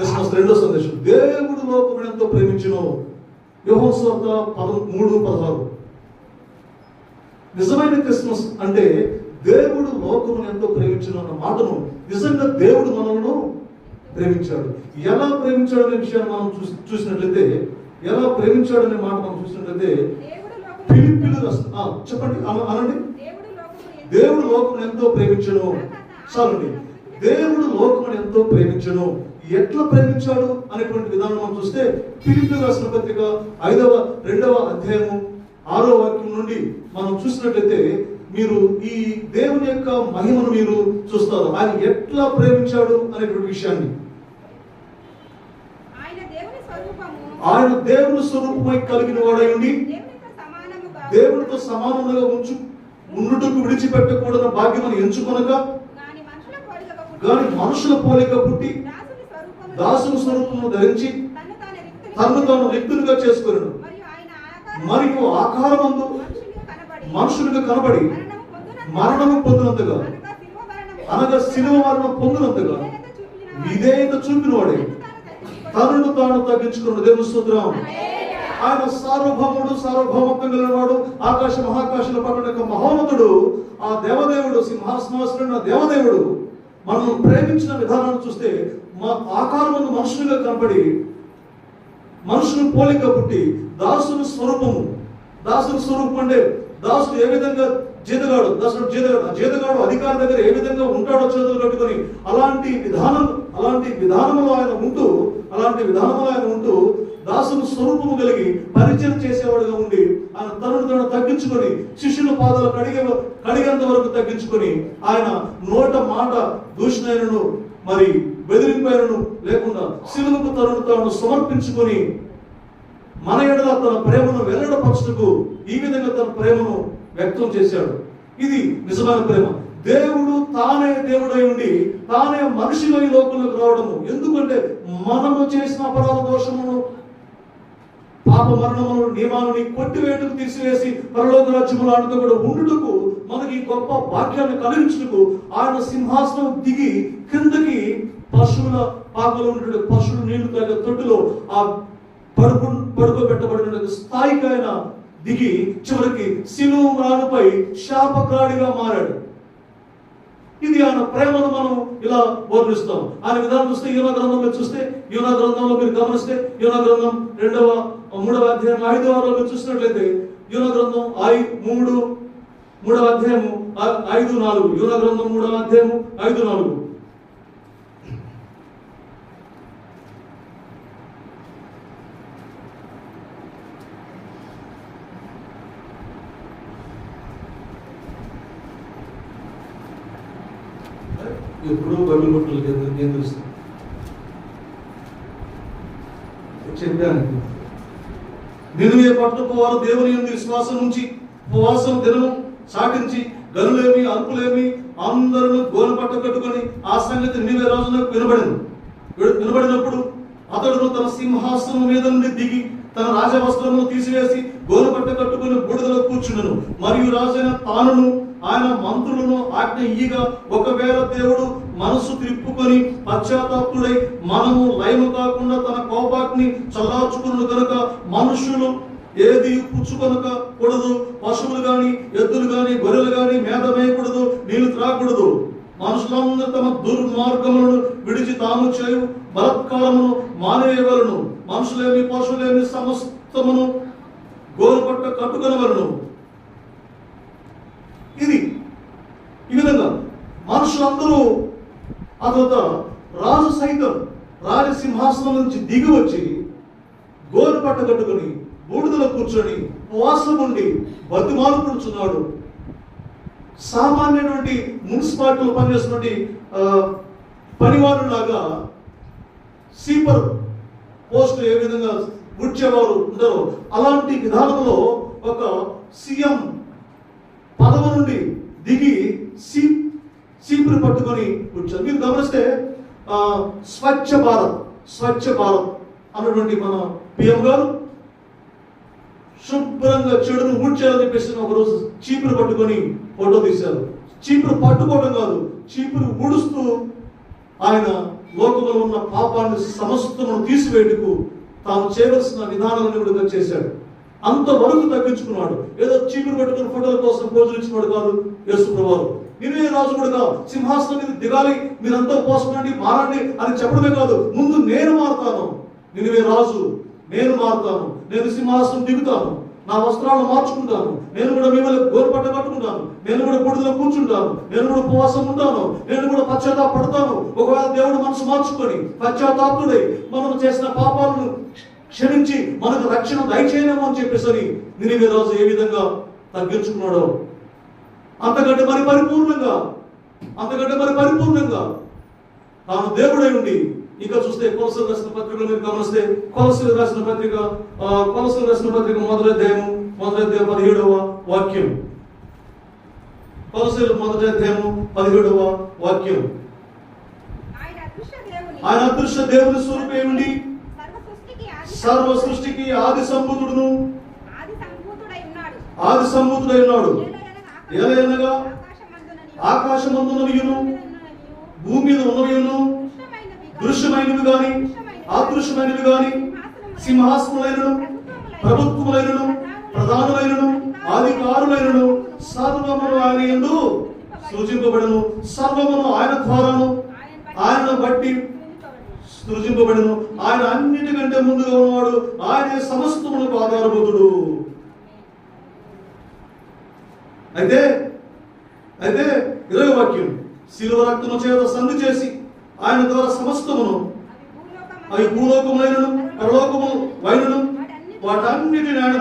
Christmas రెండో సందేశం దేవుడు లోకమును ఎంతో ప్రేమించును. యోహోస్వార్త పద మూడు పదహారు. నిజమైన క్రిస్మస్ అంటే దేవుడు లోకమును ఎంతో ప్రేమించును అన్న మాటను నిజంగా దేవుడు మనల్ని ప్రేమించాడు. ఎలా ప్రేమించాడు అనే విషయాన్ని మనం చూసి చూసినట్లయితే ఎలా ప్రేమించాడు అనే మాట మనం చూసినట్లయితే పిలిపిలు చెప్పండి అన- అనండి. దేవుడు లోకమును ఎంతో దేవుడు లోకమును ఎంతో ప్రేమించను. చాలండి. దేవుడు లోకమును ఎంతో ప్రేమించను. ఎట్లా ప్రేమించాడు అనేటువంటి విధానం మనం చూస్తే ఫిలిపి రాసిన పత్రిక ఐదవ రెండవ అధ్యాయము ఆరో వాక్యం నుండి మనం చూసినట్లయితే మీరు ఈ దేవుని యొక్క మహిమను మీరు చూస్తారు. ఆయన ఎట్లా ప్రేమించాడు అనేటువంటి విషయాన్ని. ఆయన దేవుని స్వరూపము కలిగిన వాడై ఉండి దేవునితో సమానముగా సమానముగా ఉంచు ఉండుటకు విడిచిపెట్టకూడని భాగ్యమని ఎంచుకొనగా గాని మనుషుల పోలిక పుట్టి దాసుని స్వరూపము ధరించి తను తాను రిక్తునిగా చేసుకున్నాడు మరియు ఆకారం ఆకారమందు మనుషులుగా కనబడి మరణము పొందునంతగా పొందినంతగా అనగా శిలువ మరణం పొందినంతగా విధేయత చూపినవాడే. తాను తనను తాను తగ్గించుకున్నాడు దేవుని స్తోత్రం. ఆయన సార్వభౌముడు సార్వభౌమత్వం కలిగినవాడు ఆకాశ మహాకాశంలో పక్కన యొక్క మహోన్నతుడు ఆ దేవదేవుడు సింహాసనాసుడు ఆ దేవదేవుడు. మనల్ని ప్రేమించిన విధానాన్ని చూస్తే మా ఆకారమును మనుషులుగా కనబడి మనుషులు పోలిక పుట్టి దాసుని స్వరూపము దాసుని స్వరూపం అంటే దాసుడు ఏ విధంగా జీతగాడు దాసుడు జీతగాడు ఆ జీతగాడు అధికారి దగ్గర ఏ విధంగా ఉంటాడో చేతులు కట్టుకొని అలాంటి విధానం అలాంటి విధానంలో ఆయన ఉంటూ అలాంటి విధానంలో ఆయన ఉంటూ దాసుని స్వరూపము కలిగి పరిచయం చేసేవాడుగా ఉండి ఆయన తనను తను తగ్గించుకొని శిష్యుల పాదాలు కడిగే కడిగేంత వరకు తగ్గించుకొని ఆయన నోట మాట దూషణైనను మరి బెదిరింపైనను లేకుండా శిలువకు తనను తాను సమర్పించుకొని మన ఎడల తన ప్రేమను వెల్లడపరచుటకు ఈ విధంగా తన ప్రేమను వ్యక్తం చేశాడు. ఇది నిజమైన ప్రేమ. దేవుడు తానే దేవుడై ఉండి తానే మనుషులై లోకంలోకి రావడము. ఎందుకంటే మనము చేసిన అపరాధ దోషమును పాప మరణమును నియమాలని కొట్టివేటుకు తీసివేసి పరలోక రాజ్యములు ఆయనతో కూడా ఉండుటకు మనకి గొప్ప భాగ్యాన్ని కలిగించుటకు ఆయన సింహాసనం దిగి కిందకి పశువుల పాకలో ఉండే పశువులు నీళ్ళు తాగే తొట్టులో ఆ పడుకు పడుకోబెట్టబడిన స్థాయికి ఆయన దిగి చివరికి సిలువు రానుపై శాపకాడిగా మారాడు. ఇది ఆయన ప్రేమను మనం ఇలా వర్ణిస్తాం. ఆయన విధానం చూస్తే యోనా గ్రంథం మీరు చూస్తే యోనా గ్రంథంలో మీరు గమనిస్తే యోనా గ్రంథం రెండవ మూడవ అధ్యాయం ఐదవ వారంలో చూసినట్లయితే యోనా గ్రంథం ఐ మూడు మూడవ అధ్యాయము ఐదు నాలుగు. యోనా గ్రంథం మూడవ అధ్యాయము ఐదు నాలుగు. ఎప్పుడూ బైబిల్ పట్టులు కేంద్రిస్తాం చెప్పాను. నిలువే పట్టుకు వారు దేవుని యందు విశ్వాసం నుంచి ఉపవాసం దినము సాటించి గనులేమి అల్పులేమి అందరూ గోన పట్ట కట్టుకొని ఆ సంగతి నినివే రోజున వినబడింది. వినబడినప్పుడు అతడు తన సింహాసనం మీద నుండి దిగి తన రాజ వస్త్రమును తీసివేసి గోరుపట్ట కట్టుకుని బూడిదలో కూర్చుండను మరియు రాజైన తానును ఆయన మంత్రులను ఆజ్ఞ ఇయ్యగా ఒకవేళ దేవుడు మనసు త్రిప్పుకొని పశ్చాత్తాప్తుడై మనము లయము కాకుండా తన కోపాగ్ని చల్లార్చుకును కనుక మనుషులు ఏది పుచ్చుకొనక కూడదు. పశువులు కానీ ఎద్దులు కానీ గొర్రెలు కానీ మేత వేయకూడదు నీళ్ళు త్రాగకూడదు. మనుషులందరూ తమ దుర్మార్గములను విడిచి తాము చేయు బలత్కారమును మానేయవలను మనుషులేమి పశువులేమి సమస్తమును గోరుపట్ట కట్టుకొనవలను. ఇది ఈ విధంగా మనుషులందరూ ఆ తర్వాత రాజు సైతం రాజసింహాసనం నుంచి దిగి వచ్చి గోరు పట్ట కట్టుకొని బూడిదలో కూర్చొని ఉపవాసం ఉండి బతిమాలు కూర్చున్నాడు సామాన్యటువంటి మున్సిపాలిటీలో పనిచేస్తున్నటువంటి పనివారు లాగా సీపర్ పోస్ట్ ఏ విధంగా ఉడ్చేవారు ఉంటారో అలాంటి విధానంలో ఒక సీఎం పదవి నుండి దిగి సీ సీపుని పట్టుకొని కూర్చొని మీరు గమనిస్తే స్వచ్ఛ భారత్ స్వచ్ఛ భారత్ అన్నటువంటి మన పిఎం గారు శుభ్రంగా చెడును ఊడ్చేయాలని చెప్పేసి ఒక రోజు చీపురు పట్టుకొని ఫోటో తీశారు. చీపురు పట్టుకోవడం కాదు చీపురు ఊడుస్తూ ఆయన లోకంలో ఉన్న పాపాన్ని సమస్తమును తీసివేయటకు తాను చేయవలసిన విధానాలను కూడా చేశాడు. అంతవరకు తగ్గించుకున్నాడు. ఏదో చీపురు పెట్టుకుని ఫోటోల కోసం పోజులు ఇచ్చినాడు కాదు యేసు ప్రభువారు నిన్నే రాజు కూడా సింహాసనం మీద దిగాలి మీరంతా పోసమండి మారండి అని చెప్పడమే కాదు ముందు నేను మారుతాను. నినివే రాజు నేను మారుతాను నేను సింహాసనం దిగుతాను నా వస్త్రాలను మార్చుకుంటాను నేను కూడా మిమ్మల్ని గోరుపట్ట కట్టుకుంటాను నేను కూడా బుడిదలో కూర్చుంటాను నేను కూడా ఉపవాసం ఉంటాను నేను కూడా పశ్చాత్తాప పడతాను ఒకవేళ దేవుడు మనసు మార్చుకొని పశ్చాత్తాపుడై మనం చేసిన పాపాలను క్షమించి మనకు రక్షణ దయచేయలేము అని చెప్పేసరి నినివే రాజు ఏ విధంగా తగ్గించుకున్నాడో. అంతకంటే మరి పరిపూర్ణంగా అంతకంటే మరి పరిపూర్ణంగా తాను దేవుడై ఉండి ఇక చూస్తే కొలసలు రాసిన పత్రికలు మీరు గమనిస్తే కొలసలు రాసిన పత్రిక కొలసలు రాసిన పత్రిక మొదటి అధ్యాయం పదిహేడవ వాక్యం. కొలసలు మొదటి అధ్యాయము పదిహేడవ వాక్యం. ఆయన అదృశ్య దేవుని స్వరూపే ఉండి సర్వ సృష్టికి ఆది సృష్టికి ఆది సంభూతుడై ఉన్నాడు. ఆకాశమందుననియు, ఆకాశమందునవియును భూమిమీదున్ననియు, భూమి మీద ఉన్నవియును దృశ్యమైనవి అదృశ్యమైనవి గాని అదృశ్యమైనవి గాని సింహాసనములైనను ప్రభుత్వములైనను ప్రధానులైనను అధికారులైనను సర్వమును ఆయన ఎందు సృజింపబడను. సర్వమును ఆయన ద్వారాను ఆయన బట్టి సృజింపబడను. ఆయన అన్నిటికంటే ముందుగా ఉన్నవాడు ఆయన సమస్తములకు ఆధారభూతుడు. అయితే అయితే ఇరవై వాక్యం. శిలువ రక్తము చేత సంధి చేసి ఆయన ద్వారా సమస్తమును అవి భూలోకమందు పరలోకము వైనను వాటన్నిటిని ఆయన